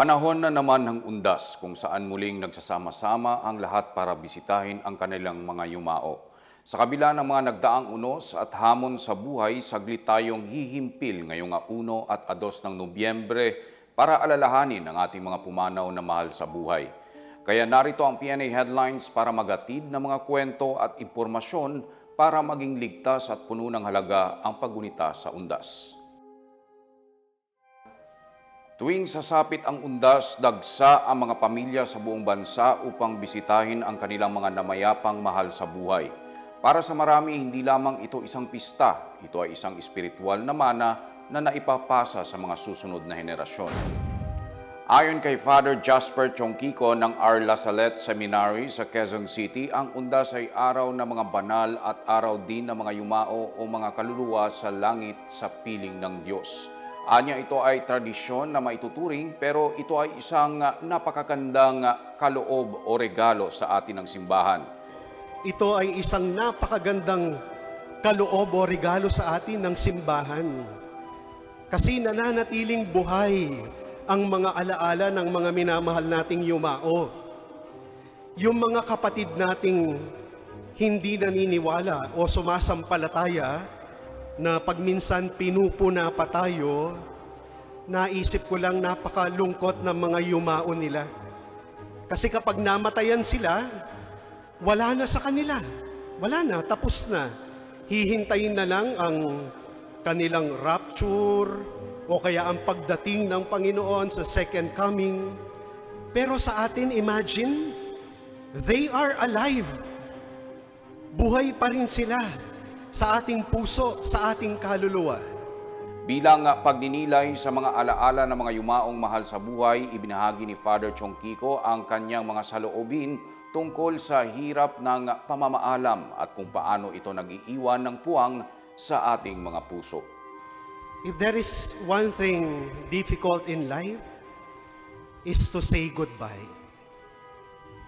Panahon na naman ng undas kung saan muling nagsasama-sama ang lahat para bisitahin ang kanilang mga yumao. Sa kabila ng mga nagdaang unos at hamon sa buhay, saglit tayong hihimpil ngayong 1 at 2 ng Nobyembre para alalahanin ang ating mga pumanaw na mahal sa buhay. Kaya narito ang PNA Headlines para magatid ng mga kwento at impormasyon para maging ligtas at puno ng halaga ang paggunita sa undas. Tuwing sasapit ang undas, dagsa ang mga pamilya sa buong bansa upang bisitahin ang kanilang mga namayapang mahal sa buhay. Para sa marami, hindi lamang ito isang pista, ito ay isang espiritual na mana na naipapasa sa mga susunod na henerasyon. Ayon kay Father Jasper Chongkiko ng Our La Salette Seminary sa Quezon City, ang undas ay araw ng mga banal at araw din ng mga yumao o mga kaluluwa sa langit sa piling ng Diyos. Anya ito ay tradisyon na maituturing pero ito ay isang ah, napakagandang ah, kaloob o regalo sa atin ng simbahan. Ito ay isang napakagandang kaloob o regalo sa atin ng simbahan. Kasi nananatiling buhay ang mga alaala ng mga minamahal nating yumao. Yung mga kapatid nating hindi naniniwala o sumasampalataya na pagminsan pinupuna pa tayo, naisip ko lang napakalungkot ng mga yumao nila. Kasi kapag namatayan sila, wala na sa kanila. Wala na, tapos na. Hihintayin na lang ang kanilang rapture o kaya ang pagdating ng Panginoon sa second coming. Pero sa atin, imagine, they are alive. Buhay pa rin sila sa ating puso, sa ating kaluluwa. Bilang pagninilay sa mga alaala ng mga yumaong mahal sa buhay, ibinahagi ni Father Chongkiko ang kanyang mga saloobin tungkol sa hirap ng pamamaalam at kung paano ito nag-iiwan ng puwang sa ating mga puso. If there is one thing difficult in life, is to say goodbye.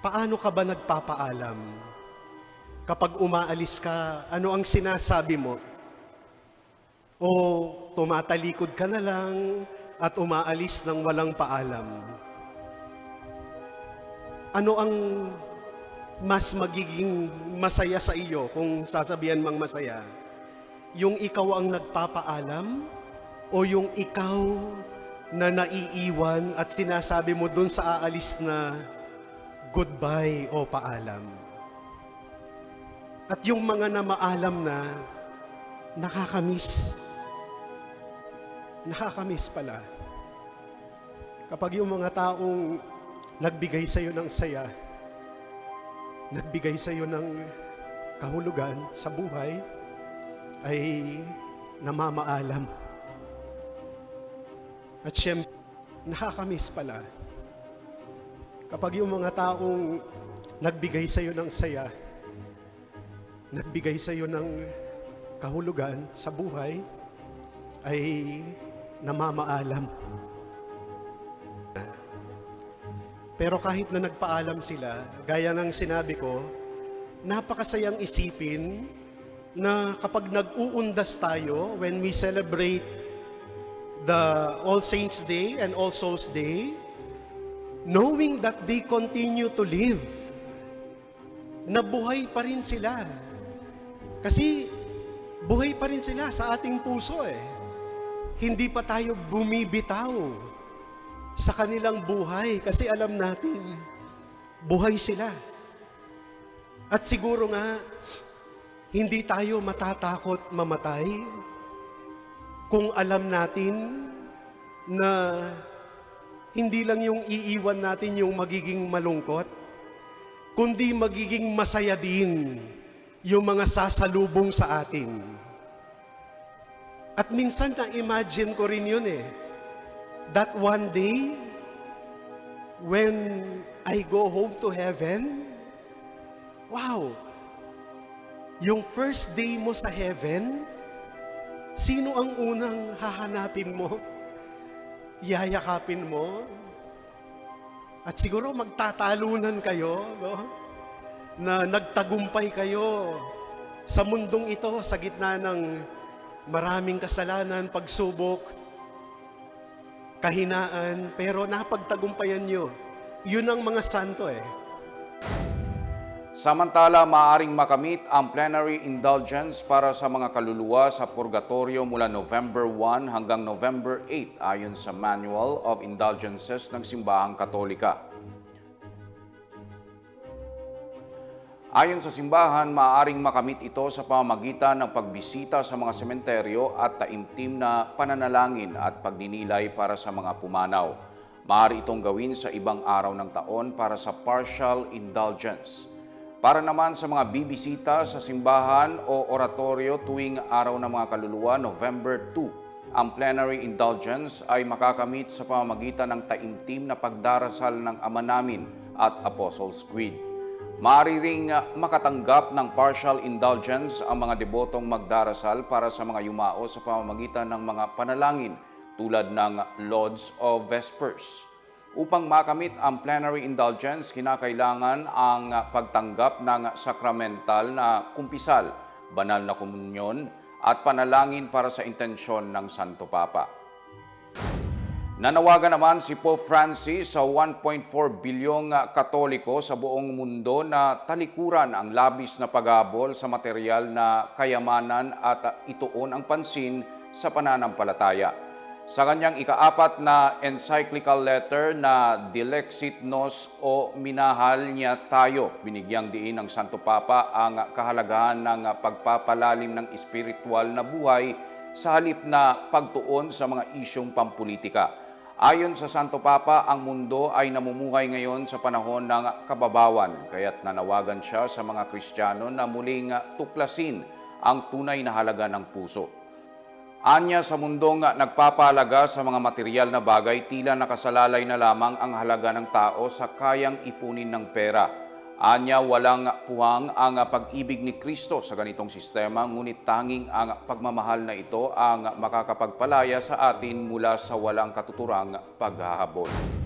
Paano ka ba nagpapaalam? Kapag umaalis ka, ano ang sinasabi mo? O tumatalikod ka na lang at umaalis ng walang paalam? Ano ang mas magiging masaya sa iyo kung sasabihan mang masaya? Yung ikaw ang nagpapaalam o yung ikaw na naiiwan at sinasabi mo dun sa aalis na goodbye o paalam. At yung mga namaalam na nakakamiss. Nakakamiss pala. Kapag yung mga taong nagbigay sa iyo ng saya, nagbigay sa iyo ng kahulugan sa buhay, ay namamaalam. At siyempre, nakakamiss pala. Kapag yung mga taong nagbigay sa iyo ng saya, nagbigay sa iyo ng kahulugan sa buhay, ay namamaalam. Pero kahit na nagpaalam sila, gaya ng sinabi ko, napakasayang isipin na kapag nag-uundas tayo, when we celebrate the All Saints Day and All Souls Day, knowing that they continue to live, na buhay pa rin sila. Kasi buhay pa rin sila sa ating puso eh. Hindi pa tayo bumibitaw sa kanilang buhay kasi alam natin, buhay sila. At siguro nga, hindi tayo matatakot mamatay kung alam natin na hindi lang yung iiwan natin yung magiging malungkot, kundi magiging masaya din yung mga sasalubong sa atin. At minsan na-imagine ko rin yun eh, that one day, when I go home to heaven, wow, yung first day mo sa heaven, sino ang unang hahanapin mo? Yayakapin mo? At siguro magtatalunan kayo, no? Na nagtagumpay kayo sa mundong ito, sa gitna ng maraming kasalanan, pagsubok. kahinaan, pero napagtagumpayan nyo. Yun ang mga santo eh. Samantala, maaring makamit ang plenary indulgence para sa mga kaluluwa sa purgatorio mula November 1 hanggang November 8 ayon sa Manual of Indulgences ng Simbahang Katolika. Ayon sa simbahan, maaaring makamit ito sa pamamagitan ng pagbisita sa mga sementeryo at taimtim na pananalangin at pagninilay para sa mga pumanaw. Maaari itong gawin sa ibang araw ng taon para sa partial indulgence. Para naman sa mga bibisita sa simbahan o oratorio tuwing araw ng mga kaluluwa, November 2, ang plenary indulgence ay makakamit sa pamamagitan ng taimtim na pagdarasal ng Ama Namin at Apostles' Creed. Maaari ring uh, makatanggap ng partial indulgence ang mga debotong magdarasal para sa mga yumao sa pamamagitan ng mga panalangin tulad ng Lauds of Vespers. Upang makamit ang plenary indulgence, kinakailangan ang pagtanggap ng sakramental na kumpisal, banal na komunyon, at panalangin para sa intensyon ng Santo Papa. Nanawagan naman si Pope Francis sa 1.4 bilyong uh, katoliko sa buong mundo na talikuran ang labis na pagabol sa material na kayamanan at uh, ituon ang pansin sa pananampalataya. Sa kanyang ikaapat na encyclical letter na Dilexit Nos o Minahal niya tayo, binigyang diin ng Santo Papa ang kahalagahan ng pagpapalalim ng espiritual na buhay sa halip na pagtuon sa mga isyong pampolitika. Ayon sa Santo Papa, ang mundo ay namumuhay ngayon sa panahon ng kababawan, kaya't nanawagan siya sa mga Kristiyano na muling tuklasin ang tunay na halaga ng puso. Anya sa mundong nagpapalaga sa mga material na bagay, tila nakasalalay na lamang ang halaga ng tao sa kayang ipunin ng pera. Anya walang puwang ang pag-ibig ni Kristo sa ganitong sistema, ngunit tanging ang pagmamahal na ito ang makakapagpalaya sa atin mula sa walang katuturang paghahabol.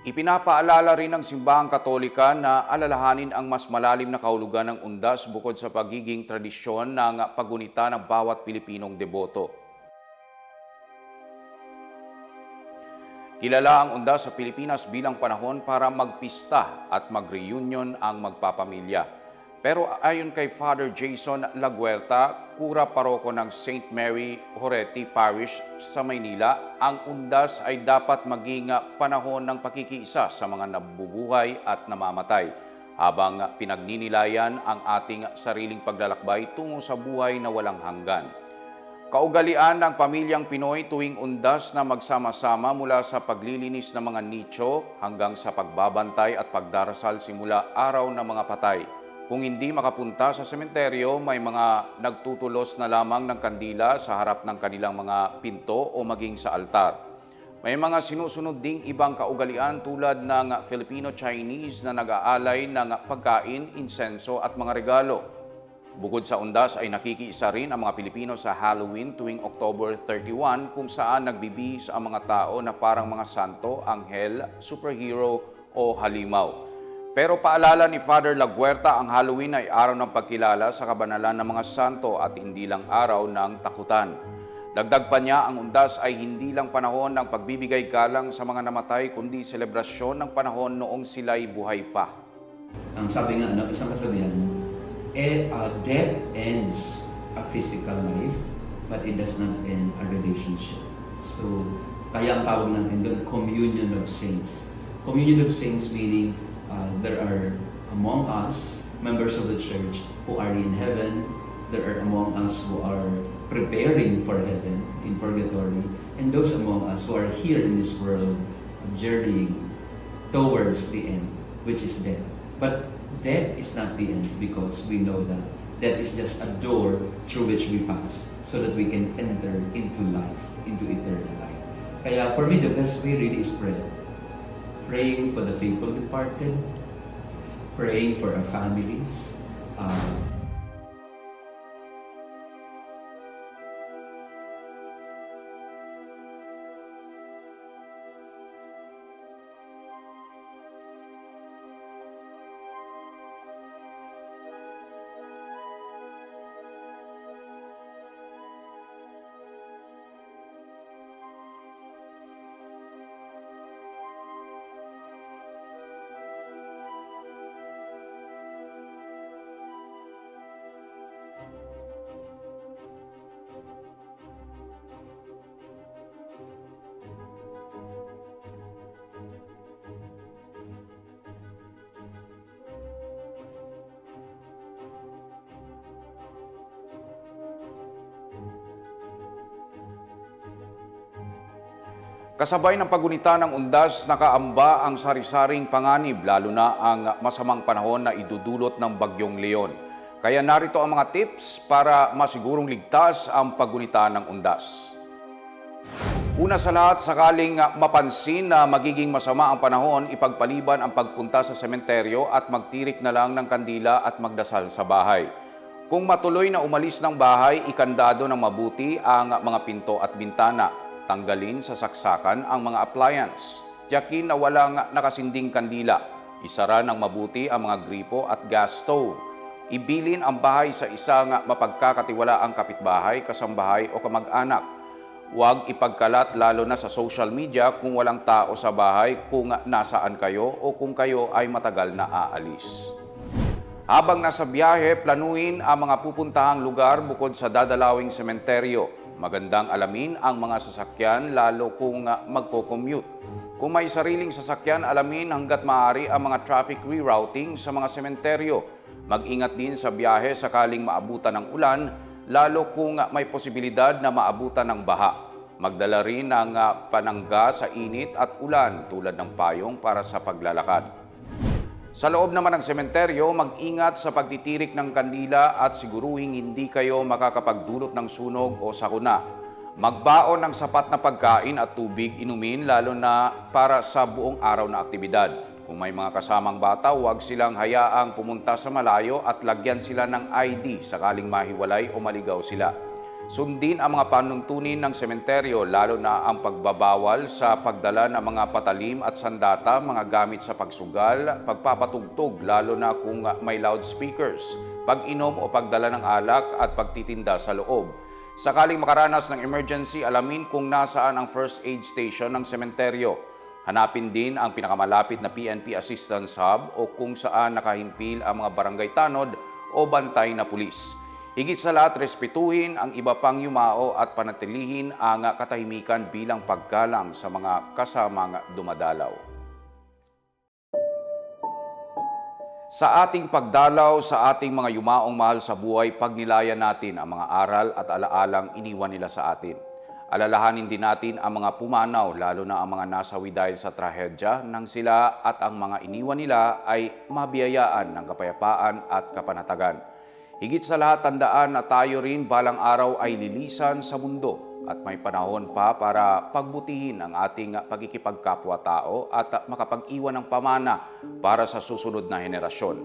Ipinapaalala rin ng Simbahang Katolika na alalahanin ang mas malalim na kahulugan ng undas bukod sa pagiging tradisyon ng pagunita ng bawat Pilipinong deboto. Kilala ang undas sa Pilipinas bilang panahon para magpista at mag-reunion ang magpapamilya. Pero ayon kay Father Jason Laguerta, kura paroko ng St. Mary Horeti Parish sa Maynila, ang undas ay dapat maging panahon ng pakikiisa sa mga nabubuhay at namamatay habang pinagninilayan ang ating sariling paglalakbay tungo sa buhay na walang hanggan. Kaugalian ng pamilyang Pinoy tuwing undas na magsama-sama mula sa paglilinis ng mga nicho hanggang sa pagbabantay at pagdarasal simula araw ng mga patay. Kung hindi makapunta sa sementeryo, may mga nagtutulos na lamang ng kandila sa harap ng kanilang mga pinto o maging sa altar. May mga sinusunod ding ibang kaugalian tulad ng Filipino-Chinese na nag-aalay ng pagkain, insenso at mga regalo. Bukod sa undas ay nakikiisa rin ang mga Pilipino sa Halloween tuwing October 31 kung saan nagbibihis ang mga tao na parang mga santo, anghel, superhero o halimaw. Pero paalala ni Father Laguerta, ang Halloween ay araw ng pagkilala sa kabanalan ng mga santo at hindi lang araw ng takutan. Dagdag pa niya, ang undas ay hindi lang panahon ng pagbibigay galang sa mga namatay, kundi selebrasyon ng panahon noong sila'y buhay pa. Ang sabi nga ng isang kasabihan, eh, uh, death ends a physical life, but it does not end a relationship. So, kaya ang tawag natin doon, communion of saints. Communion of saints meaning uh, there are among us, members of the church, who are in heaven. There are among us who are preparing for heaven in purgatory. And those among us who are here in this world, journeying towards the end, which is death. But death is not the end because we know that death is just a door through which we pass so that we can enter into life, into eternal life. Kaya for me, the best way really is prayer. Praying for the faithful departed, praying for our families, uh, Kasabay ng pagunita ng undas, nakaamba ang sari-saring panganib, lalo na ang masamang panahon na idudulot ng Bagyong Leon. Kaya narito ang mga tips para masigurong ligtas ang pagunita ng undas. Una sa lahat, sakaling mapansin na magiging masama ang panahon, ipagpaliban ang pagpunta sa sementeryo at magtirik na lang ng kandila at magdasal sa bahay. Kung matuloy na umalis ng bahay, ikandado ng mabuti ang mga pinto at bintana. Tanggalin sa saksakan ang mga appliance. Tiyakin na walang nakasinding kandila. Isara ng mabuti ang mga gripo at gas stove. Ibilin ang bahay sa isang mapagkakatiwalaang kapitbahay, kasambahay o kamag-anak. Huwag ipagkalat lalo na sa social media kung walang tao sa bahay kung nasaan kayo o kung kayo ay matagal na aalis. Habang nasa biyahe, planuin ang mga pupuntahang lugar bukod sa dadalawing sementeryo. Magandang alamin ang mga sasakyan lalo kung ah, magko-commute. Kung may sariling sasakyan, alamin hanggat maaari ang mga traffic rerouting sa mga sementeryo. Mag-ingat din sa biyahe sakaling maabutan ng ulan, lalo kung ah, may posibilidad na maabutan ng baha. Magdala rin ng ah, panangga sa init at ulan tulad ng payong para sa paglalakad. Sa loob naman ng sementeryo, mag-ingat sa pagtitirik ng kandila at siguruhing hindi kayo makakapagdulot ng sunog o sakuna. Magbaon ng sapat na pagkain at tubig inumin lalo na para sa buong araw na aktibidad. Kung may mga kasamang bata, huwag silang hayaang pumunta sa malayo at lagyan sila ng ID sakaling mahiwalay o maligaw sila. Sundin ang mga panuntunin ng sementeryo lalo na ang pagbabawal sa pagdala ng mga patalim at sandata, mga gamit sa pagsugal, pagpapatugtog lalo na kung may loudspeakers, pag-inom o pagdala ng alak at pagtitinda sa loob. Sakaling makaranas ng emergency, alamin kung nasaan ang first aid station ng sementeryo. Hanapin din ang pinakamalapit na PNP Assistance Hub o kung saan nakahimpil ang mga barangay tanod o bantay na pulis. Higit sa lahat, respetuhin ang iba pang yumao at panatilihin ang katahimikan bilang paggalang sa mga kasamang dumadalaw. Sa ating pagdalaw sa ating mga yumaong mahal sa buhay, pagnilayan natin ang mga aral at alaalang iniwan nila sa atin. Alalahanin din natin ang mga pumanaw, lalo na ang mga nasawi dahil sa trahedya nang sila at ang mga iniwan nila ay mabiyayaan ng kapayapaan at kapanatagan. Higit sa lahat, tandaan na tayo rin balang araw ay lilisan sa mundo at may panahon pa para pagbutihin ang ating pagkikipagkapwa-tao at makapag-iwan ng pamana para sa susunod na henerasyon.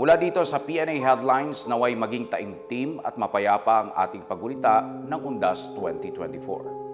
Mula dito sa PNA Headlines, naway maging taimtim at mapayapa ang ating pagulita ng Undas 2024.